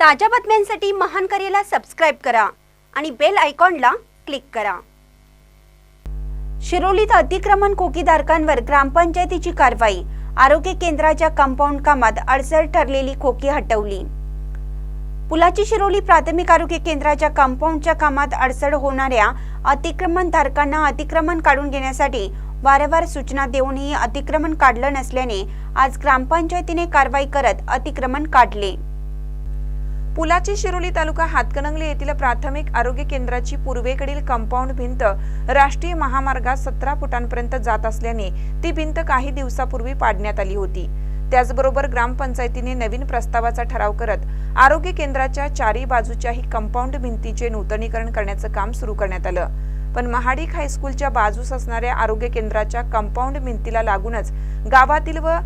ताज्या बातम्यांसाठी महान करेला सबस्क्राईब करा आणि बेल आयकॉनला क्लिक करा. शिरोलीत अतिक्रमण खोकीधारकांवर ग्रामपंचायतीची कारवाई. आरोग्य केंद्राच्या कंपाऊंड कामात अडसर ठरलेली खोकी हटवली. पुलाची शिरोली प्राथमिक आरोग्य केंद्राच्या कंपाऊंडच्या कामात अडसर होणाऱ्या अतिक्रमणधारकांना अतिक्रमण काढून घेण्यासाठी वारंवार सूचना देऊनही अतिक्रमण काढलं नसल्याने आज ग्रामपंचायतीने कारवाई करत अतिक्रमण काढले. पुलाची शिरोली तालुका हातकणंगले येथील प्राथमिक आरोग्य केंद्राची पूर्वेकडील कंपाऊंड भिंत राष्ट्रीय महामार्गात सतरा फुटांपर्यंत जात असल्याने ती भिंत काही दिवसापूर्वी पाडण्यात आली होती. त्याचबरोबर ग्रामपंचायतीने नवीन प्रस्तावाचा ठराव करत आरोग्य केंद्राच्या चारी बाजूच्याही कंपाऊंड भिंतीचे नूतनीकरण करण्याचं काम सुरू करण्यात आलं. पण महाडिक हायस्कूलच्या बाजूस असणाऱ्या आरोग्य केंद्राच्या कंपाऊंड भिंतीला लागूनच गावातील व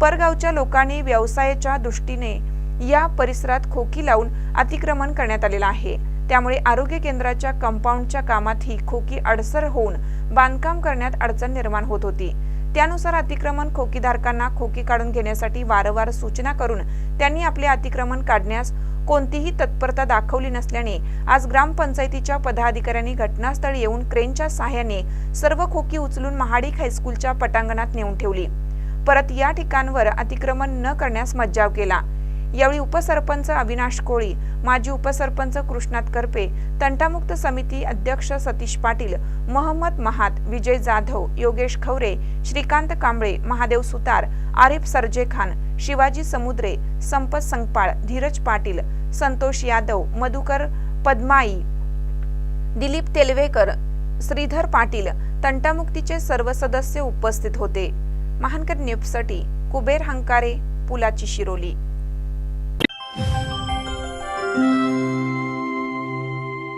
परगावच्या लोकांनी व्यवसायाच्या दृष्टीने या परिसरात खोकी लावून अतिक्रमण करण्यात आलेलं आहे. त्यामुळे आरोग्य केंद्राच्या कंपाऊंडच्या कामात ही खोकी अडसर होऊन बांधकाम करण्यात अडचण निर्माण होत होती. त्यानुसार अतिक्रमण खोकीधारकांना खोकी काढून घेण्यासाठी वारंवार सूचना करून त्यांनी आपले अतिक्रमण काढण्यास कोणतीही तत्परता दाखवली नसल्याने आज ग्रामपंचायतीच्या पदाधिकाऱ्यांनी घटनास्थळी येऊन क्रेनच्या सहाय्याने सर्व खोकी उचलून महाडिक हायस्कूलच्या पटांगणात नेऊन ठेवली. परत या ठिकाणवर अतिक्रमण न करण्यास मज्जाव केला. यावेळी उपसरपंच अविनाश कोळी माजी उपसरपंच कृष्णात करपे तंटामुक्त समिती अध्यक्ष सतीश पाटील मोहम्मद महात विजय जाधव योगेश खवरे श्रीकांत कांबळे महादेव सुतार आरिफ सरजे खान शिवाजी समुद्रे संपत संगपाळ धीरज पाटील संतोष यादव मधुकर पद्माई दिलीप तेलवेकर श्रीधर पाटील तंटामुक्तीचे सर्व सदस्य उपस्थित होते. महानकर न्यूजसाठी कुबेर हंकारे पुलाची शिरोली.